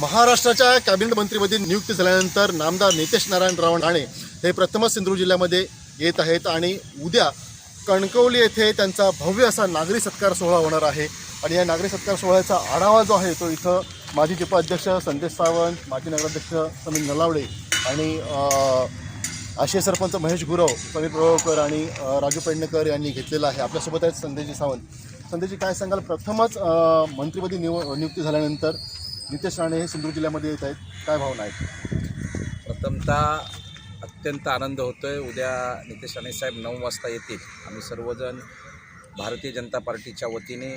महाराष्ट्राच्या कॅबिनेट मंत्रीपदी नियुक्ती झाल्यानंतर नामदार नितेश नारायण राव राणे हे प्रथमच सिंधुदुर्ग जिल्ह्यामध्ये येत आहेत आणि उद्या कणकवली येथे त्यांचा भव्य असा नागरी सत्कार सोहळा होणार आहे. आणि या नागरी सत्कार सोहळ्याचा आढावा जो आहे तो इथं माजी जिल्हाध्यक्ष संदेश सावंत माजी नगराध्यक्ष समीर नलावडे आणि अ, आशिया सरपंच महेश गुरव समीर प्रभावकर आणि राजू पेडणेकर यांनी घेतलेला आहे. आपल्यासोबत आहेत संदेशजी सावंत. संदेशजी काय सांगाल? प्रथमच मंत्रीपदी मंत्रिपदी निव नियुक्ती झाल्यानंतर नितेश राणे हे सिंधुदुर्ग जिल्ह्यामध्ये येत आहेत. काय भावना आहेत? प्रथमतः अत्यंत आनंद होतो आहे उद्या नितेश राणे साहेब नऊ वाजता येतील. आम्ही सर्वजण भारतीय जनता पार्टीच्या वतीने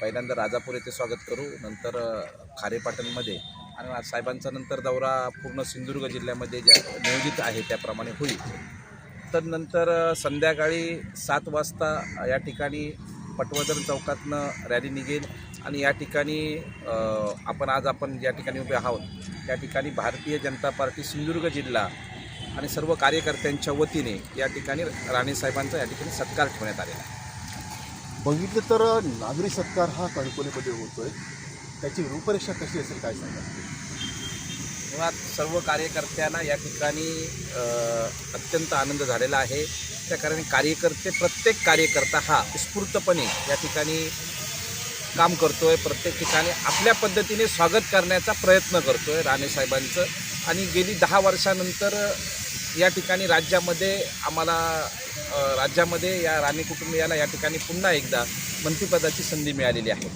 पहिल्यांदा राजापूर येथे स्वागत करू. नंतर खारेपाटणमध्ये आणि साहेबांचा नंतर दौरा पूर्ण सिंधुदुर्ग जिल्ह्यामध्ये ज्या नियोजित आहे त्याप्रमाणे होईल. तर नंतर संध्याकाळी सात वाजता या ठिकाणी पटवर्धन चौकातनं रॅली निघेल. आणि या ठिकाणी आपण आज आपण ज्या ठिकाणी उभे आहोत त्या ठिकाणी भारतीय जनता पार्टी सिंधुदुर्ग जिल्हा आणि सर्व कार्यकर्त्यांच्या वतीने या ठिकाणी राणेसाहेबांचा या ठिकाणी सत्कार ठेवण्यात आलेला आहे. बघितलं तर नागरी सत्कार हा कणकोलीमध्ये होतोय. त्याची रूपरेषा कशी असेल काय सांगा? मुळात सर्व कार्यकर्त्यांना या ठिकाणी अत्यंत आनंद झालेला आहे. त्या कारणे कार्यकर्ते प्रत्येक कार्यकर्ता हा उत्स्फूर्तपणे या ठिकाणी काम करतोय प्रत्येक ठिकाणी आपल्या पद्धतीने स्वागत करण्याचा प्रयत्न करतोय राणेसाहेबांचं आणि गेली दहा वर्षानंतर या ठिकाणी राज्यामध्ये आम्हाला राज्यामध्ये या राणे कुटुंबियाला या ठिकाणी पुन्हा एकदा मंत्रिपदाची संधी मिळालेली आहे.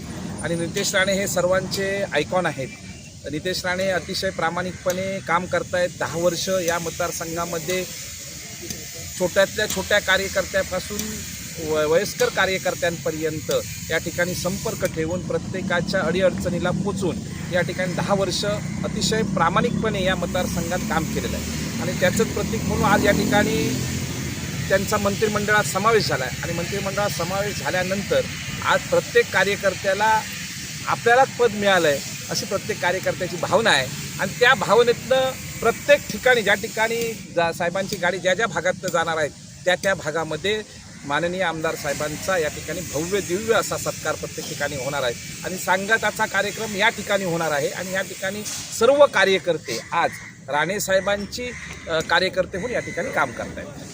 आणि नितेश राणे हे सर्वांचे आयकॉन आहेत. नितेश राणे अतिशय प्रामाणिकपणे काम करतायत. दहा वर्ष या मतदारसंघामध्ये छोट्यातल्या छोट्या कार्यकर्त्यापासून व वयस्कर कार्यकर्त्यांपर्यंत या ठिकाणी संपर्क ठेवून प्रत्येकाच्या अडीअडचणीला पोचून या ठिकाणी दहा वर्ष अतिशय प्रामाणिकपणे या मतदारसंघात काम केलेलं आहे. आणि त्याचंच प्रतीक म्हणून आज या ठिकाणी त्यांचा मंत्रिमंडळात समावेश झाला आहे. आणि मंत्रिमंडळात समावेश झाल्यानंतर आज प्रत्येक कार्यकर्त्याला आपल्यालाच पद मिळालं आहे अशी प्रत्येक कार्यकर्त्याची भावना आहे. आणि त्या भावनेतनं प्रत्येक ठिकाणी ज्या ठिकाणी जा साहेबांची गाडी ज्या ज्या भागातनं जाणार आहेत त्या त्या भागामध्ये माननीय आमदार साहेबांचा या ठिकाणी भव्य दिव्य असा सत्कार प्रत्येक ठिकाणी होणार आहे. आणि सांगताचा कार्यक्रम या ठिकाणी होणार आहे आणि या ठिकाणी सर्व कार्यकर्ते आज राणेसाहेबांची कार्यकर्ते म्हणून या ठिकाणी काम करत आहेत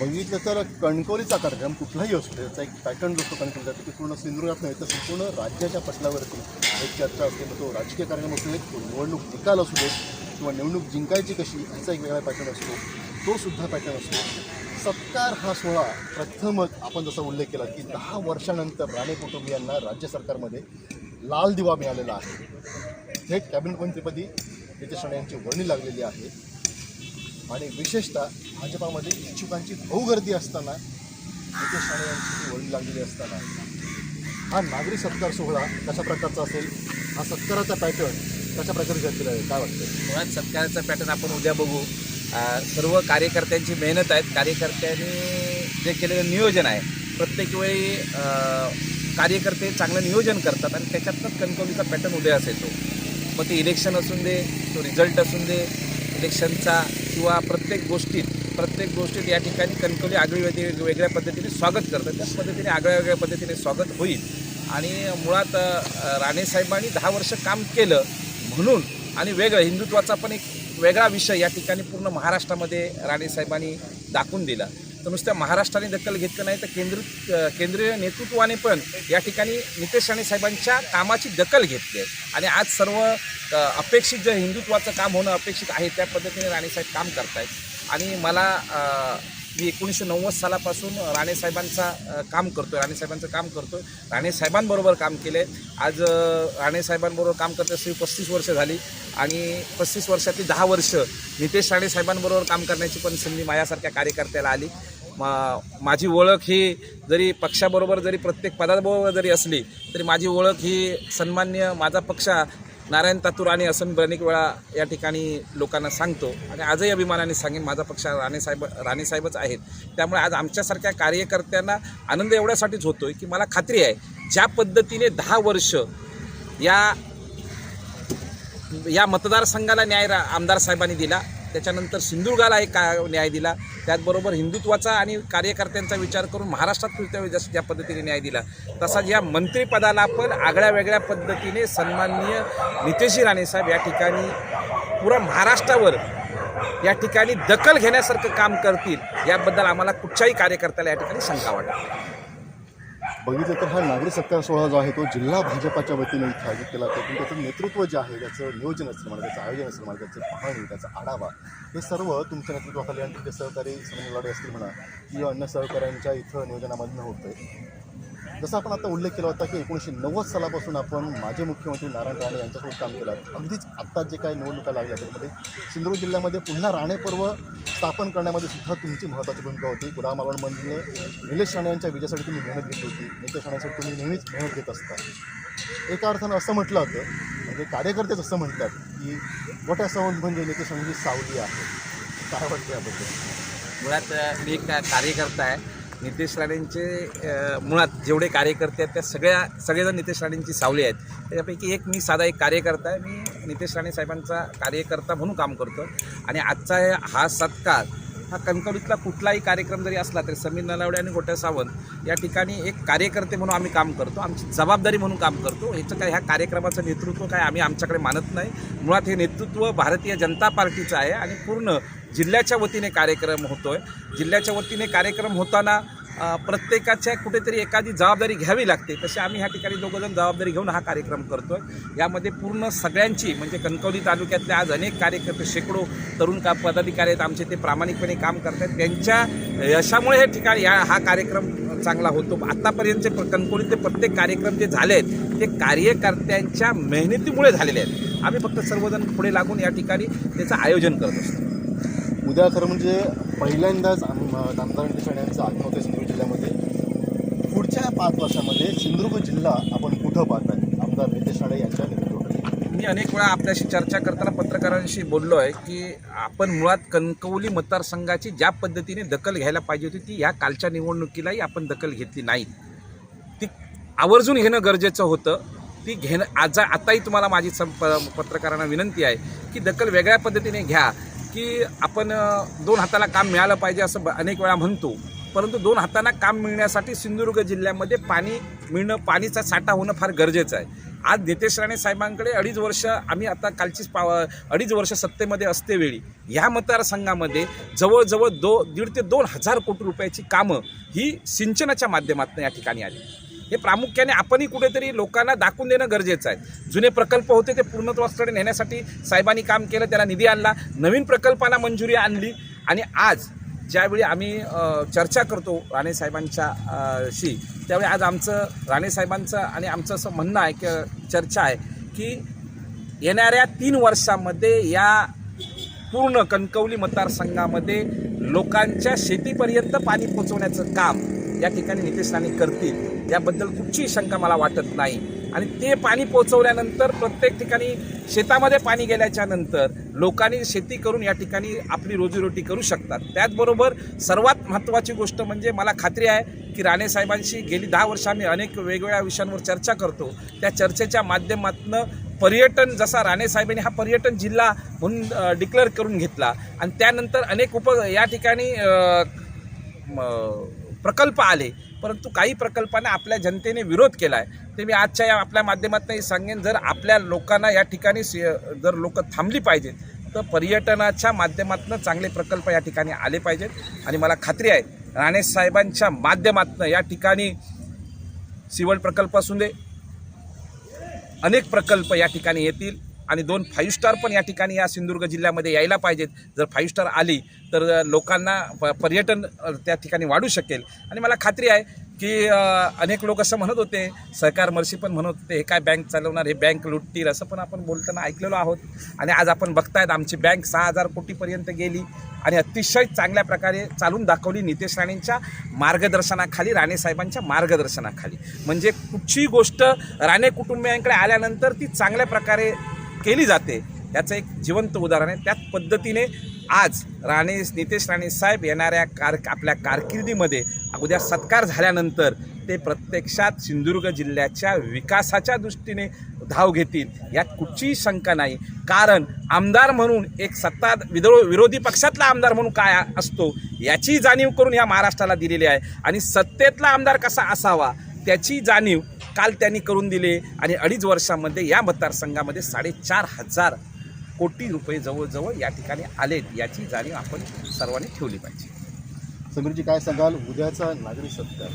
बघितलं तर कणकवलीचा कार्यक्रम कुठलाही असू त्याचा एक पॅटर्न जो असतो कणकवलीचा की पूर्ण सिंधुदुर्गात नाही तर संपूर्ण राज्याच्या पटलावरती एक चर्चा असते मग तो राजकीय कार्यक्रम असू देत निवडणूक निकाल असू देत किंवा निवडणूक जिंकायची कशी याचा एक वेगळा पॅटर्न असतो तो सुद्धा पॅटर्न असतो. सत्कार हा सोहळा प्रथमच आपण जसा उल्लेख केला की दहा वर्षानंतर राणे कुटुंबियांना राज्य सरकारमध्ये लाल दिवा मिळालेला आहे. थेट कॅबिनेट मंत्रीपदी नितेश राणे यांची वर्णी लागलेली आहे. आणि विशेषतः भाजपामध्ये इच्छुकांची भाऊ गर्दी असताना नितेश राणे यांची वर्णी लागलेली असताना हा नागरी सत्कार सोहळा कशा प्रकारचा असेल? हा सत्काराचा पॅटर्न कशा प्रकारे घेतलेला आहे काय वाटतं मुळात सत्काराचा पॅटर्न आपण उद्या बघू. सर्व कार्यकर्त्यांची मेहनत आहेत. कार्यकर्त्यांनी जे केलेलं नियोजन आहे प्रत्येक वेळी कार्यकर्ते चांगलं नियोजन करतात आणि त्याच्यातनंच कणकवलीचा पॅटर्न उदयास येतो. मग ते इलेक्शन असून दे तो रिझल्ट असून दे इलेक्शनचा किंवा प्रत्येक गोष्टीत प्रत्येक गोष्टीत या ठिकाणी कणकवली आगळी वेगळी वेगळ्या पद्धतीने स्वागत करतात. त्याच पद्धतीने आगळ्या वेगळ्या पद्धतीने स्वागत होईल. आणि मुळात राणेसाहेबांनी दहा वर्ष काम केलं म्हणून आणि वेगळं हिंदुत्वाचा पण एक वेगळा विषय या ठिकाणी पूर्ण महाराष्ट्रामध्ये राणेसाहेबांनी दाखवून दिला. तर नुसत्या महाराष्ट्राने दखल घेतलं नाही तर केंद्र केंद्रीय नेतृत्वाने पण या ठिकाणी नितेश राणे साहेबांच्या कामाची दखल घेतली आहे. आणि आज सर्व अपेक्षित जे हिंदुत्वाचं काम होणं अपेक्षित आहे त्या पद्धतीने राणेसाहेब काम करतायत. आणि मला मी एकोणीसशे नव्वद सालापासून राणेसाहेबांचा काम करतो आहे राणेसाहेबांचं काम करतो आहे राणेसाहेबांबरोबर काम केलं आहे आज राणेसाहेबांबरोबर काम करते असली पस्तीस वर्ष झाली. आणि पस्तीस वर्षातली दहा वर्ष नितेश राणेसाहेबांबरोबर काम करण्याची पण संधी माझ्यासारख्या कार्यकर्त्याला आली. मा माझी ओळख ही जरी पक्षाबरोबर जरी प्रत्येक पदाबरोबर जरी असली तरी माझी ओळख ही सन्मान्य माझा पक्ष नारायण तातुराणे असं मी अनेक वेळा या ठिकाणी लोकांना सांगतो. आणि आजही अभिमानाने सांगेन माझा पक्ष राणेसाहेब राणेसाहेबच आहेत. त्यामुळे आज आमच्यासारख्या कार्यकर्त्यांना आनंद एवढ्यासाठीच होतो आहे की मला खात्री आहे ज्या पद्धतीने दहा वर्ष या या मतदारसंघाला न्याय रा आमदार साहेबांनी दिला त्याच्यानंतर सिंधुदुर्गाला एक का न्याय दिला त्याचबरोबर हिंदुत्वाचा आणि कार्यकर्त्यांचा विचार करून महाराष्ट्रात फिरत्या वेळी जसं ज्या पद्धतीने न्याय दिला तसाच या मंत्रिपदाला पण आगळ्या वेगळ्या पद्धतीने सन्माननीय नितेशी राणेसाहेब या ठिकाणी पुरा महाराष्ट्रावर या ठिकाणी दखल घेण्यासारखं काम करतील याबद्दल आम्हाला कुठच्याही कार्यकर्त्याला या ठिकाणी शंका वाटत बघितलं तर हा नागरी सत्कार सोहळा जो आहे तो जिल्हा भाजपाच्या वतीने इथं आयोजित केला जातो. पण त्याचं नेतृत्व जे आहे त्याचं नियोजन असेल म्हणा त्याचं आयोजन असेल म्हणा त्याचं पाहणी त्याचा आढावा हे सर्व तुमच्या नेतृत्वाखाली आणि तुमचे सहकारी सुनील लाडे असतील म्हणा किंवा अन्य सहकाऱ्यांच्या इथं नियोजनामधनं होतं जसं आपण आता उल्लेख केला होता की एकोणीसशे नव्वद सालापासून आपण माजी मुख्यमंत्री नारायण राणे यांच्यासोबत काम केलं. आहे. अगदीच आत्ता जे काही निवडणुका लागल्या त्यामध्ये सिंधुदुर्ग जिल्ह्यामध्ये पुन्हा राणे पर्व स्थापन करण्यामध्ये सुद्धा तुमची महत्त्वाची भूमिका होती. गुलाम कुडाळ मालवणमधले निलेश राणे यांच्या विजयासाठी तुम्ही मेहनत घेतली होती. नितेश राणेसाठी तुम्ही नेहमीच मेहनत घेत असता. एका अर्थानं असं म्हटलं होतं म्हणजे कार्यकर्तेच असं म्हणतात की मोठ्या सावंत म्हणजे नितेश राणेची सावली आहे. काय वाटते याबद्दल? मुळात मी एक कार्यकर्ता आहे. नितेश राणेंचे मुळात जेवढे कार्यकर्ते आहेत त्या सगळ्या सगळेजण नितेश राणेंची सावली आहेत. त्याच्यापैकी एक मी साधा एक कार्यकर्ता आहे. मी नितेश राणे साहेबांचा कार्यकर्ता म्हणून काम करतो. आणि आजचा हा सत्कार हा कणकवलीतला कुठलाही कार्यक्रम जरी असला तरी समीर नलावडे आणि गोट्या सावंत या ठिकाणी एक कार्यकर्ते म्हणून आम्ही काम करतो. आमची जबाबदारी म्हणून काम करतो. याचं काय ह्या कार्यक्रमाचं नेतृत्व काय आम्ही आमच्याकडे मानत नाही. मुळात हे नेतृत्व भारतीय जनता पार्टीचं आहे आणि पूर्ण जिल्ह्याच्या वतीने कार्यक्रम होतो आहे जिल्ह्याच्या वतीने कार्यक्रम होताना प्रत्येकाच्या कुठेतरी एखादी जबाबदारी घ्यावी लागते. तसे आम्ही ह्या ठिकाणी दोघंजण जबाबदारी घेऊन हा कार्यक्रम करतो आहे यामध्ये पूर्ण सगळ्यांची म्हणजे कणकवली तालुक्यातले आज अनेक कार्यकर्ते शेकडो तरुण का पदाधिकारी आहेत आमचे ते प्रामाणिकपणे काम करतात त्यांच्या यशामुळे हे ठिकाणी या हा कार्यक्रम चांगला होतो. आत्तापर्यंतचे प्र- कणकवलीतले प्रत्येक कार्यक्रम जे झाले आहेत ते कार्यकर्त्यांच्या मेहनतीमुळे झालेले आहेत. आम्ही फक्त सर्वजण पुढे लागून या ठिकाणी त्याचं आयोजन करत असतो. उद्या खरं म्हणजे पहिल्यांदाच आम- आमदार नितेश यांचं आगमन सिंधुदुर्ग जिल्ह्यामध्ये पुढच्या पाच वर्षामध्ये सिंधुदुर्ग जिल्हा आपण कुठं पाहताय? आमदार नितेश राणे यांच्या नेतृत्वाखाली. मी अनेक वेळा आपल्याशी चर्चा करताना पत्रकारांशी बोललो आहे की आपण मुळात कणकवली मतदारसंघाची ज्या पद्धतीने दखल घ्यायला पाहिजे होती ती ह्या कालच्या निवडणुकीलाही आपण दखल घेतली नाही. ती आवर्जून घेणं गरजेचं होतं. ती घेणं आज आताही तुम्हाला माझी सं प पत्रकारांना विनंती आहे की दखल वेगळ्या पद्धतीने घ्या. की आपण दोन हाताला काम मिळालं पाहिजे असं ब- अनेक वेळा म्हणतो. परंतु दोन हातांना काम मिळण्यासाठी सिंधुदुर्ग जिल्ह्यामध्ये पाणी मिळणं पाणीचा साठा होणं फार गरजेचं आहे. आज नितेश राणे साहेबांकडे अडीच वर्ष आम्ही आता कालचीच पाव अडीच वर्ष सत्तेमध्ये असतेवेळी ह्या मतदारसंघामध्ये जवळजवळ दो दीड ते दोन हजार कोटी रुपयाची कामं ही सिंचनाच्या माध्यमातून या ठिकाणी आली. हे प्रामुख्याने आपणही कुठेतरी लोकांना दाखवून देणं गरजेचं आहे. जुने प्रकल्प होते ते पूर्णत्वाकडे नेण्यासाठी साहेबांनी काम केलं त्याला निधी आणला नवीन प्रकल्पांना मंजुरी आणली आणि आज ज्यावेळी आम्ही चर्चा करतो राणे साहेबांच्या शी त्यावेळी आज आमचं राणे साहेबांचं आणि आमचं असं म्हणणं आहे की चर्चा आहे की येणाऱ्या तीन वर्षामध्ये या पूर्ण कणकवली मतदारसंघामध्ये लोकांच्या शेतीपर्यंत पाणी पोचवण्याचं काम या ठिकाणी नितेश राणे करतील याबद्दल कुठचीही शंका मला वाटत नाही. आणि ते पाणी पोचवल्यानंतर प्रत्येक ठिकाणी शेतामध्ये पाणी गेल्याच्यानंतर लोकांनी शेती करून या ठिकाणी आपली रोजीरोटी करू शकतात. त्याचबरोबर सर्वात महत्त्वाची गोष्ट म्हणजे मला खात्री आहे की राणे साहेबांशी गेली दहा वर्ष आम्ही अनेक वेगवेगळ्या विषयांवर चर्चा करतो. त्या चर्चेच्या माध्यमातून पर्यटन जसा राणे साहेबांनी हा पर्यटन जिल्हा म्हणून डिक्लेअर करून घेतला. आणि त्यानंतर अनेक उप या ठिकाणी प्रकल्प आले परंतु काही प्रकल्पांना आपल्या जनतेने विरोध केला आहे ते मी आजच्या या आपल्या माध्यमातूनही सांगेन जर आपल्या लोकांना या ठिकाणी जर लोक थांबली पाहिजेत तर पर्यटनाच्या माध्यमातून चांगले प्रकल्प या ठिकाणी आले पाहिजेत. आणि मला खात्री आहे राणे साहेबांच्या माध्यमातून या ठिकाणी सिवल प्रकल्प असू दे अनेक प्रकल्प या ठिकाणी येतील. आणि दोन फाईव्ह स्टार पण या ठिकाणी या सिंधुदुर्ग जिल्ह्यामध्ये यायला पाहिजेत. जर फाईव्ह स्टार आली तर लोकांना प- पर्यटन त्या ठिकाणी वाढू शकेल. आणि मला खात्री आहे की अनेक लोक असं म्हणत होते सहकार मर्शी पण म्हणत होते हे काय बँक चालवणार हे बँक लुटतील असं पण आपण बोलताना ऐकलेलो आहोत. आणि आज आपण बघतायत आमची बँक सहा हजार कोटीपर्यंत गेली आणि अतिशय चांगल्या प्रकारे चालून दाखवली नितेश राणेंच्या मार्गदर्शनाखाली राणेसाहेबांच्या मार्गदर्शनाखाली. म्हणजे कुठचीही गोष्ट राणे कुटुंबियांकडे आल्यानंतर ती चांगल्या प्रकारे केली जाते. याचं एक जिवंत उदाहरण आहे. त्याच पद्धतीने आज राणे नितेश राणे साहेब येणाऱ्या कार आपल्या कारकिर्दीमध्ये उद्या सत्कार झाल्यानंतर ते प्रत्यक्षात सिंधुदुर्ग जिल्ह्याच्या विकासाच्या दृष्टीने धाव घेतील. यात कुठचीही शंका नाही. कारण आमदार म्हणून एक सत्ता विदो विरोधी पक्षातला आमदार म्हणून काय असतो याची जाणीव करून या महाराष्ट्राला दिलेली आहे. आणि सत्तेतला आमदार कसा असावा त्याची जाणीव काल त्यांनी करून दिली आणि अडीच वर्षामध्ये या मतदारसंघामध्ये साडेचार हजार कोटी रुपये जवळजवळ या ठिकाणी आलेत याची जाणीव आपण सर्वांनी ठेवली पाहिजे. समीरजी काय सांगाल? उद्याचा नागरी सत्कार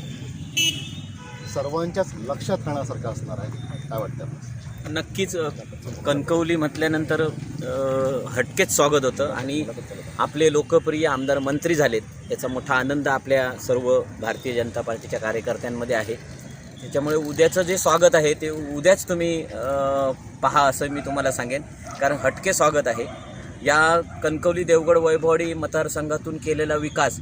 सर्वांच्याच लक्षात राहण्यासारखा असणार आहे. काय वाटतं नक्कीच कणकवली म्हटल्यानंतर हटकेच स्वागत होतं आणि आपले लोकप्रिय आमदार मंत्री झालेत. याचा मोठा आनंद आपल्या सर्व भारतीय जनता पार्टीच्या कार्यकर्त्यांमध्ये आहे. त्याच्यामुळे उद्याचं जे स्वागत आहे ते उद्याच तुम्ही पहा असं मी तुम्हाला सांगेन. कारण हटके स्वागत आहे. या कणकवली देवगड वैभवडी मतदारसंघातून केलेला विकास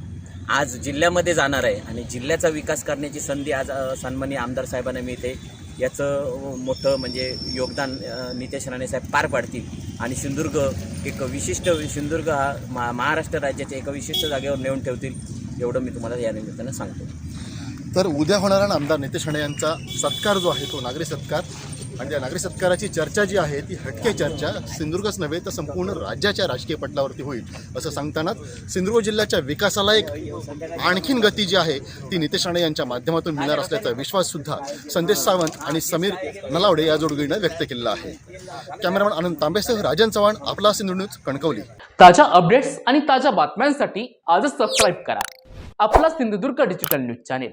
आज जिल्ह्यामध्ये जाणार आहे. आणि जिल्ह्याचा विकास करण्याची संधी आज सन्मानी आमदार साहेबांना मिळते. याचं मोठं म्हणजे योगदान नितेश राणे साहेब पार पाडतील. आणि सिंधुदुर्ग एक विशिष्ट सिंधुदुर्ग हा मा महाराष्ट्र राज्याच्या एका विशिष्ट जागेवर नेऊन ठेवतील. एवढं मी तुम्हाला या निमित्तानं सांगतो. तर उद्या होणारा आमदार नितेश राणे यांचा सत्कार जो आहे तो नागरी सत्कार. आणि त्या नागरी सत्काराची चर्चा जी आहे ती हटके चर्चा सिंधुदुर्गच नव्हे तर संपूर्ण राज्याच्या राजकीय पटलावरती होईल असं सांगतानाच सिंधुदुर्ग जिल्ह्याच्या विकासाला एक आणखीन गती जी आहे ती नितेश राणे यांच्या माध्यमातून मिळणार असल्याचा विश्वाससुद्धा संदेश सावंत आणि समीर नलावडे या जोडगीनं व्यक्त केलेला आहे. कॅमेरामॅन आनंद तांबेसह राजन चव्हाण आपला सिंधू न्यूज कणकवली. ताज्या अपडेट्स आणि ताज्या बातम्यांसाठी आजच सबस्क्राईब करा. आपला Sindhudurg digital news channel